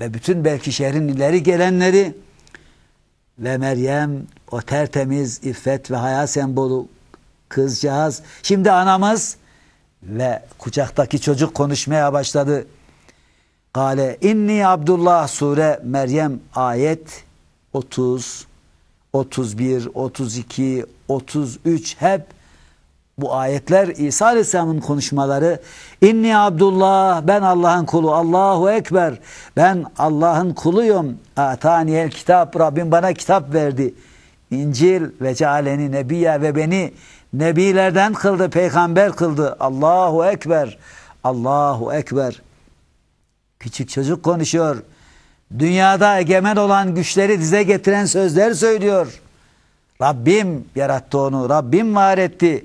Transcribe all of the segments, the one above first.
ve bütün belki şehrin ileri gelenleri ve Meryem o tertemiz iffet ve haya sembolü kızcağız. Şimdi anamız ve kucaktaki çocuk konuşmaya başladı. Kale inni Abdullah sure Meryem ayet 30, 31, 32, 33 hep bu ayetler İsa Aleyhisselam'ın konuşmaları İnni Abdullah ben Allah'ın kulu Allahu Ekber ben Allah'ın kuluyum. Ataniyel kitap Rabbim bana kitap verdi. İncil ve cealeni nebiye ve beni nebilerden kıldı peygamber kıldı. Allahu Ekber Allahu Ekber. Küçük çocuk konuşuyor. Dünyada egemen olan güçleri dize getiren sözler söylüyor. Rabbim yarattı onu Rabbim var etti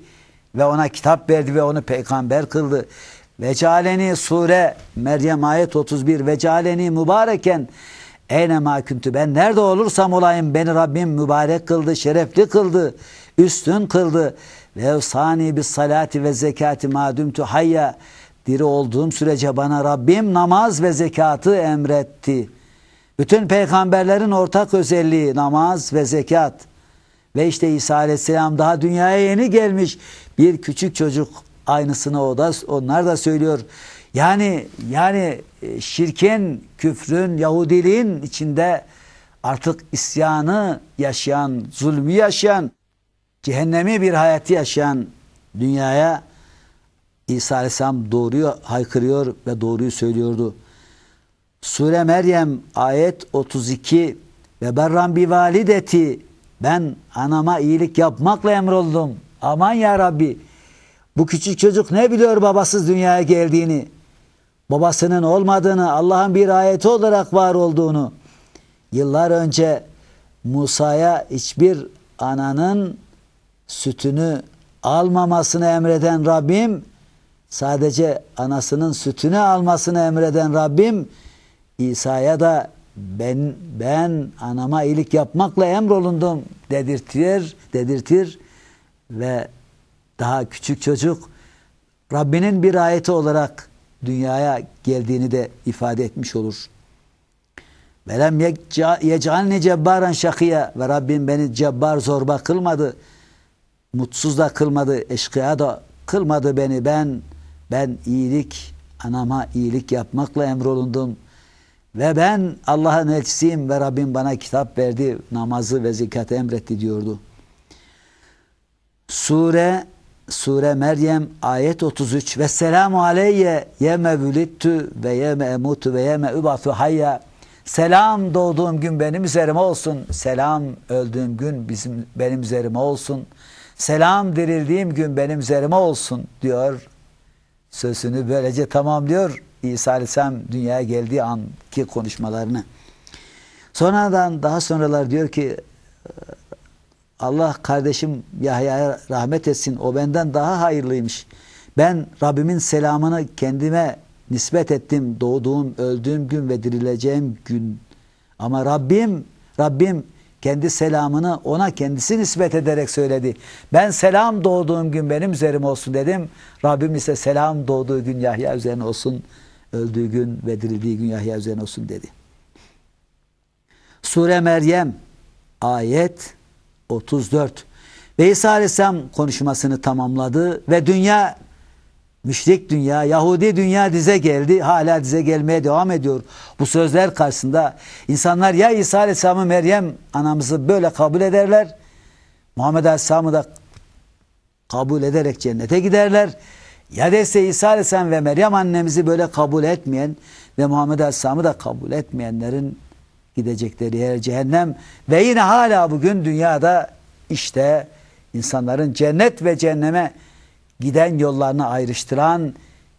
ve ona kitap verdi ve onu peygamber kıldı. Ve cealeni sure Meryem ayet 31 ve cealeni mübareken eyne ma küntü ben nerede olursam olayım beni Rabbim mübarek kıldı, şerefli kıldı, üstün kıldı. Ve sani bis salati ve zekati madümtü hayya diri olduğum sürece bana Rabbim namaz ve zekatı emretti. Bütün peygamberlerin ortak özelliği namaz ve zekat. Ve işte İsa Aleyhisselam daha dünyaya yeni gelmiş bir küçük çocuk aynısını o da onlar da söylüyor. Yani yani e, şirkin, küfrün, Yahudiliğin içinde artık isyanı yaşayan, zulmü yaşayan, cehennemi bir hayatı yaşayan dünyaya İsa Aleyhisselam doğruyu haykırıyor ve doğruyu söylüyordu. Sure Meryem ayet 32 ve berran bi valideti ben anama iyilik yapmakla emroldum. Aman ya Rabbi. Bu küçük çocuk ne biliyor babasız dünyaya geldiğini? Babasının olmadığını, Allah'ın bir ayeti olarak var olduğunu. Yıllar önce Musa'ya hiçbir ananın sütünü almamasını emreden Rabbim, sadece anasının sütünü almasını emreden Rabbim, İsa'ya da ben ben anama iyilik yapmakla emrolundum dedirtir, dedirtir ve daha küçük çocuk Rabbinin bir ayeti olarak dünyaya geldiğini de ifade etmiş olur. Velem yec'alni cebbaran şakiya ve Rabbim beni cebbar zorba kılmadı. Mutsuz da kılmadı, eşkıya da kılmadı beni. Ben ben iyilik, anama iyilik yapmakla emrolundum. Ve ben Allah'ın elçisiyim ve Rabbim bana kitap verdi, namazı ve zekatı emretti diyordu. Sure Sure Meryem ayet 33 ve selamu aleyye yeme vülittü ve yeme emutu ve yeme übatü hayya. Selam doğduğum gün benim üzerime olsun. Selam öldüğüm gün bizim benim üzerime olsun. Selam dirildiğim gün benim üzerime olsun diyor. Sözünü böylece tamamlıyor İsa Aleyhisselam dünyaya geldiği anki konuşmalarını. Sonradan daha sonralar diyor ki Allah kardeşim Yahya'ya rahmet etsin. O benden daha hayırlıymış. Ben Rabbimin selamını kendime nispet ettim. Doğduğum, öldüğüm gün ve dirileceğim gün. Ama Rabbim, Rabbim kendi selamını ona kendisi nispet ederek söyledi. Ben selam doğduğum gün benim üzerime olsun dedim. Rabbim ise selam doğduğu gün Yahya üzerine olsun, öldüğü gün ve dirildiği gün Yahya üzerine olsun dedi. Sure Meryem ayet 34. Ve İsa Aleyhisselam konuşmasını tamamladı ve dünya müşrik dünya, Yahudi dünya dize geldi. Hala dize gelmeye devam ediyor. Bu sözler karşısında insanlar ya İsa Aleyhisselam'ı Meryem anamızı böyle kabul ederler. Muhammed Aleyhisselam'ı da kabul ederek cennete giderler. Ya da ise İsa Aleyhisselam ve Meryem annemizi böyle kabul etmeyen ve Muhammed Aleyhisselam'ı da kabul etmeyenlerin gidecekleri yer cehennem ve yine hala bugün dünyada işte insanların cennet ve cehenneme giden yollarını ayrıştıran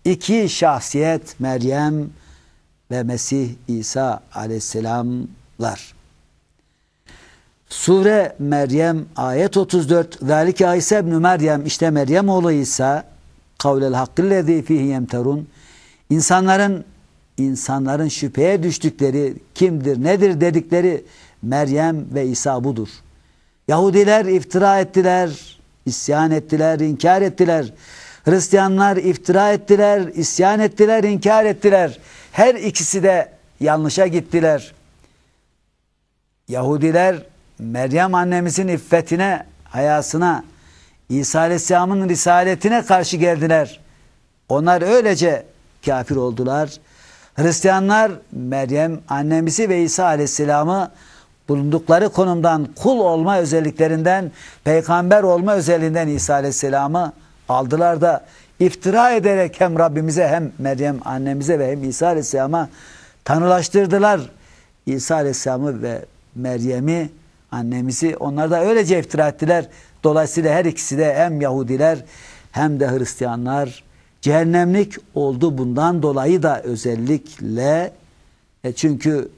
iki şahsiyet Meryem ve Mesih İsa aleyhisselamlar. Sure Meryem ayet 34 Zalike İsa ibn Meryem işte Meryem oğlu İsa kavlel hakkillezî fihi yemterun insanların insanların şüpheye düştükleri kimdir, nedir dedikleri Meryem ve İsa budur. Yahudiler iftira ettiler, isyan ettiler, inkar ettiler. Hristiyanlar iftira ettiler, isyan ettiler, inkar ettiler. Her ikisi de yanlışa gittiler. Yahudiler Meryem annemizin iffetine, hayasına, İsa Aleyhisselam'ın risaletine karşı geldiler. Onlar öylece kafir oldular. Hristiyanlar Meryem annemizi ve İsa Aleyhisselam'ı bulundukları konumdan kul olma özelliklerinden, peygamber olma özelliğinden İsa Aleyhisselam'ı aldılar da iftira ederek hem Rabbimize hem Meryem annemize ve hem İsa Aleyhisselam'a tanılaştırdılar. İsa Aleyhisselam'ı ve Meryem'i annemizi onlar da öylece iftira ettiler. Dolayısıyla her ikisi de hem Yahudiler hem de Hristiyanlar cehennemlik oldu. Bundan dolayı da özellikle e çünkü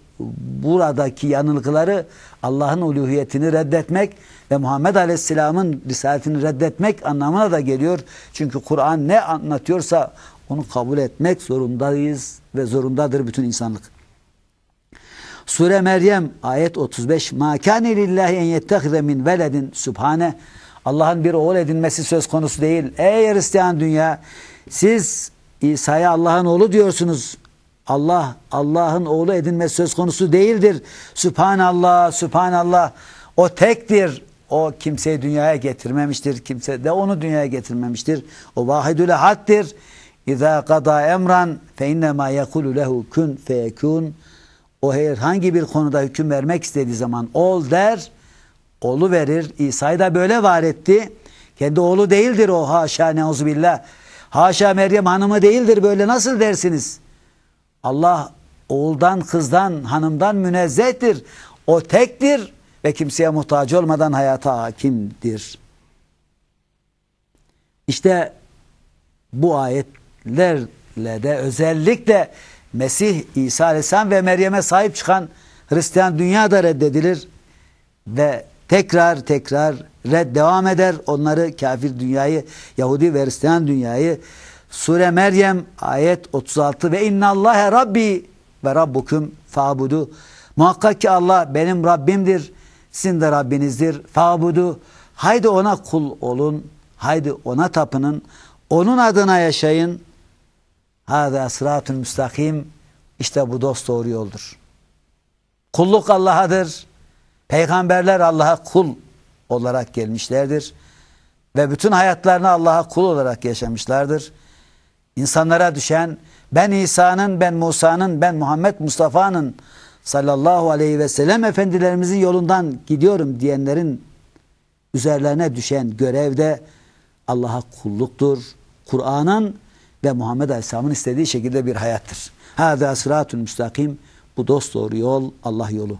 buradaki yanılgıları Allah'ın uluhiyetini reddetmek ve Muhammed Aleyhisselam'ın risaletini reddetmek anlamına da geliyor. Çünkü Kur'an ne anlatıyorsa onu kabul etmek zorundayız ve zorundadır bütün insanlık. Sure Meryem ayet 35 Ma kâne lillahi en yettehize min veledin sübhane Allah'ın bir oğul edinmesi söz konusu değil. Ey Hristiyan dünya siz İsa'ya Allah'ın oğlu diyorsunuz. Allah Allah'ın oğlu edinmesi söz konusu değildir. Sübhanallah, Sübhanallah. O tektir. O kimseyi dünyaya getirmemiştir. Kimse de onu dünyaya getirmemiştir. O vahidül haddir. İza kada emran fe innema yekulu lehu kun feyekun. O herhangi bir konuda hüküm vermek istediği zaman ol der, oğlu verir. İsa'yı da böyle var etti. Kendi oğlu değildir o haşa neuzubillah. Haşa Meryem hanımı değildir böyle nasıl dersiniz? Allah oğuldan, kızdan, hanımdan münezzehtir. O tektir ve kimseye muhtaç olmadan hayata hakimdir. İşte bu ayetlerle de özellikle Mesih, İsa Aleyhisselam ve Meryem'e sahip çıkan Hristiyan dünya da reddedilir ve tekrar tekrar red devam eder. Onları kafir dünyayı, Yahudi ve Hristiyan dünyayı Sure Meryem ayet 36 ve innallâhe rabbi ve rabbukum fa'budu. Muhakkak ki Allah benim Rabbimdir, sizin de Rabbinizdir. Fa'budu. Haydi ona kul olun, haydi ona tapının, onun adına yaşayın. Hâzâ sıratun müstakim. İşte bu dost doğru yoldur. Kulluk Allah'adır. Peygamberler Allah'a kul olarak gelmişlerdir. Ve bütün hayatlarını Allah'a kul olarak yaşamışlardır. İnsanlara düşen ben İsa'nın, ben Musa'nın, ben Muhammed Mustafa'nın sallallahu aleyhi ve sellem efendilerimizin yolundan gidiyorum diyenlerin üzerlerine düşen görevde Allah'a kulluktur. Kur'an'ın ve Muhammed Aleyhisselam'ın istediği şekilde bir hayattır. Hâzâ sıratun müstakim. Bu dost doğru yol Allah yolu.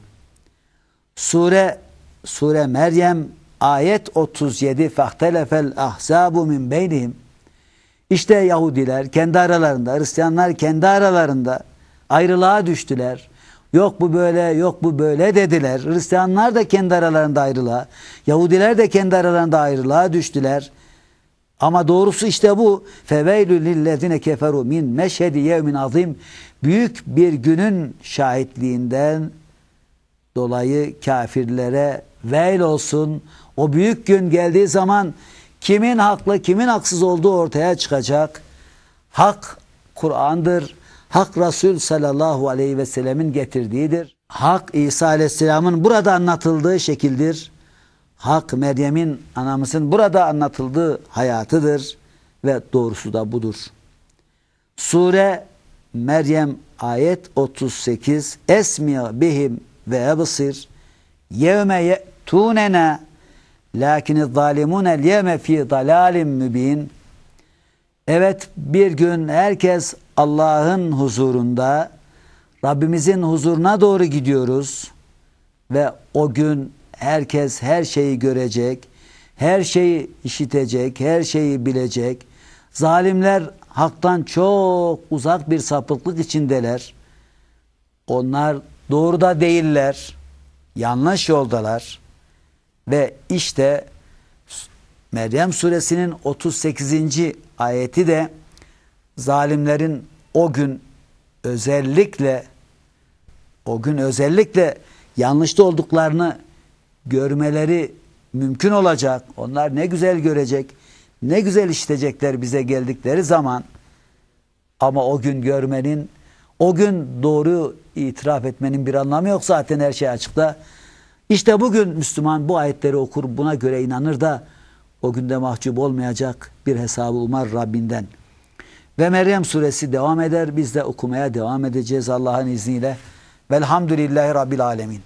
Sure Sure Meryem ayet 37 fahtelefel ahzabu min beynihim işte Yahudiler kendi aralarında, Hristiyanlar kendi aralarında ayrılığa düştüler. Yok bu böyle, yok bu böyle dediler. Hristiyanlar da kendi aralarında ayrılığa, Yahudiler de kendi aralarında ayrılığa düştüler. Ama doğrusu işte bu. Feveylü lillezine keferu min meşhedi yevmin azim. Büyük bir günün şahitliğinden dolayı kafirlere veil olsun. O büyük gün geldiği zaman kimin haklı kimin haksız olduğu ortaya çıkacak. Hak Kur'an'dır. Hak Resul sallallahu aleyhi ve sellemin getirdiğidir. Hak İsa aleyhisselamın burada anlatıldığı şekildir. Hak Meryem'in anamızın burada anlatıldığı hayatıdır ve doğrusu da budur. Sure Meryem ayet 38 Esmi bihim ve ebsir yevme ye'tunena lakin zalimune yevme fi dalalim mübin Evet bir gün herkes Allah'ın huzurunda Rabbimizin huzuruna doğru gidiyoruz ve o gün herkes her şeyi görecek, her şeyi işitecek, her şeyi bilecek. Zalimler haktan çok uzak bir sapıklık içindeler. Onlar doğruda değiller, yanlış yoldalar. Ve işte Meryem suresinin 38. ayeti de zalimlerin o gün özellikle o gün özellikle yanlışta olduklarını görmeleri mümkün olacak. Onlar ne güzel görecek, ne güzel işitecekler bize geldikleri zaman. Ama o gün görmenin, O gün doğru itiraf etmenin bir anlamı yok. Zaten her şey açıkta. İşte bugün Müslüman bu ayetleri okur, buna göre inanır da o günde mahcup olmayacak bir hesabı umar Rabbinden. Ve Meryem suresi devam eder. Biz de okumaya devam edeceğiz Allah'ın izniyle. Velhamdülillahi Rabbil Alemin.